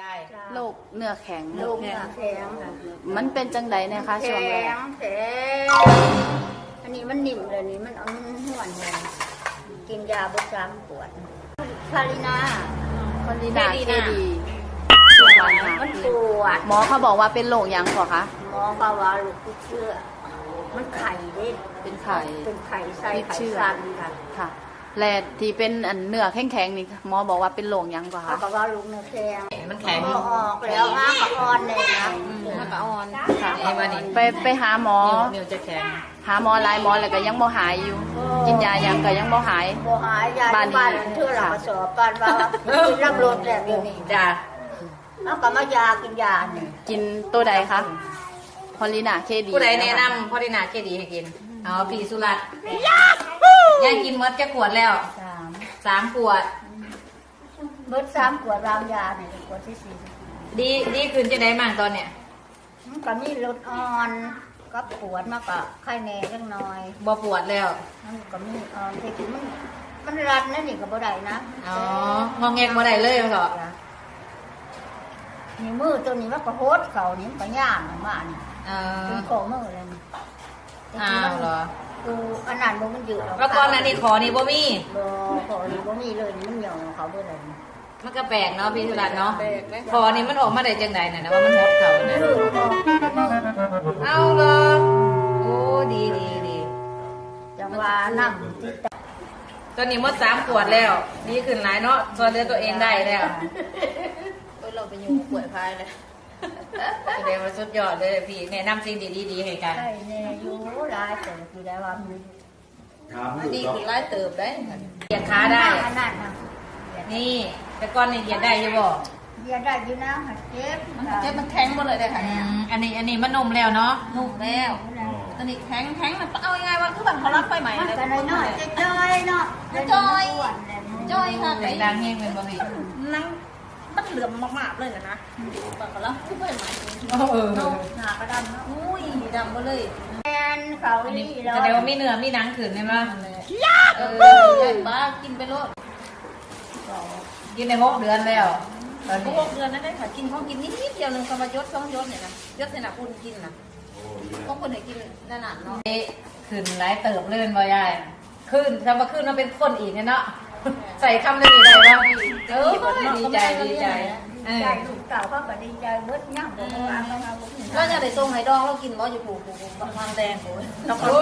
ยายโรคเนื้อแข็งลูกเนี่ยแข็งค่ะมันเป็นจังไดเนะคะช่วงแรแข็กงแข็งอันนี้มันนิ่มเลยนี่มันเอามันห่วนเลยกินยาบดซ้ำปวดพารินาคนดีนาเคดีมันปวดหมอเขาบอกว่าเป็นโรคหยังก่อคะหมอเขาว่าลูกติดเชื้อมันไข่เด้เป็นไข่เป็นไข่ไส้ติดไข่เชื้อสั้นค่ะ ค่ะแลที่เป็นอันเนื้อแข็งๆนี่หมอบอกว่าเป็นโรคหยังก่อเขาคะก็ว่าลูกเนื้อแข็งมันแข็งพอออกแล้วอ้ากระอ่อนเลยนะมันก็อ่อนค่ะไอ้วันนี้ไปไปหาหมอนิ้วนิ้วจะแข็ง หาหมอหลายหมอแล้วก็ยังบ่หายอยู่ กินยายังก็ยังบ่หาย บ่หายยาบ้าที่นนี้บ้านเชื่อเรามาสอบกันว่ากินรับรสแล้วเดี๋ยวนี้จ้าแล้วก็มายากินยาเนี่ยกินตัวใดคะพอลีนาเคดีผู้ใดแนะนำพ่อดีนาเคดีให้กิน เอาปีสุรัตน์ ยายกินหมดจะขวดแล้วสามสามขวด เบิดสามขวดรามยาเนี่ยขวดที่สี่ดีดีขึ้นจะได้มั่งตอนเนี้ยมันก็มีลดอ่อน ก็ปวดมากก็ไข้แน่เล็กน้อยบ่ปวดแล้ว มันก็มีอ่อนแต่กินมันมันรัดนะนี่ก็บ่ได้นะอ๋ององแงกบ่ได้เลยเหรอนี่มือตัวนี้มันก็โหดเขานี่มันก็ย่านออกมานี่เออเป็นโคมือเลยนี่แต่อ้ากินวมันเหรอ ดูอันนั้นบ่มันยืดออกแล้วก่อนหนั้นนี่ขอนี่บ่มีบ่ขอนี่บ่มีเลยนี่มันเหนียวเขาเบ่เลยนี่มันก็แปลกเนาะพี่สุรัตน์เนาะขอนี่มันออกมาได้จังไดน่ะนะว่ามันหดเขาน่ะยืดออกมือเอาเลยโอ้ดีดีดีจังว่าน้ำที่ตาตอนนี้หมดสามขวดแล้วดีขึ้นหลายเนาะช่วยเหลือตัวเองได้แล้วเราไปอยู่ป่วยพายเลย แสดงว่าสุดยอดเลยพี่แนะนำสิ่งดีๆดีๆให้กัน ใช่แน่อยู่หลายแต่คือได้ว่ามันถามลูกดีเนาะคือไล่เติบได้เหยียดขาได้อันนั้นนะนี่ แต่ก่อนนี่เหยียดได้อยังบ่เดียวได้อยู่นะเจ็บเจ็บมันแข็งหมดเลยเลยค่ะอืเนี่ยมอันนี้อันนี้มันนมแล้วเนาะนุ่มแล้ว ตอนนี้แข็งแข็งมันเอายังไงวะคือแบบเขารักไฟใหม่มันเลยก็น้อยๆจ้อยๆเนาะจ้อยอ้วนเลยจ้อยค่ะเสียงดังเฮงเป็นบ่พี่นั่ง มันเหลื่อมมากๆเลยนะแบบเขารักคือไฟใหม่โอ้เออ หน้ากระดำเนาะอุ้ยดำไปเลยแมนเขาอันนี้นี่แล้วแสดงว่ามีเนื้อมีหนังขืนใช่ไหมเออใหญ่ป้ากินไปโลดกินในหกเดือนแล้วตอนก็นี้หกเดือนนั่นได้ค่ะกินของกินนิดเดียวหนึ่งคำว่ายศสองยศเนี่ยนะยศเนี่ยนะคุณกินนะพวกคนไหนกินนั่นน่ะเนาะเอ๊ะขึ้นหลายเติบเลื่อนบ่ยายขึ้นถ้ามาขึ้นมาเป็นคนอีกเนี่ยเนาะ ใส่คำนี้ได้ว่าเออดีใจดีใจเอใจอลูกเก่าเขาก็ดีใจเบิดย่างบ่ว่าเขาเอาบ่เราจะได้ส่งให้ดองเรากินบ่อยู่ปูปูปูบางแดงปูเราก็โอ้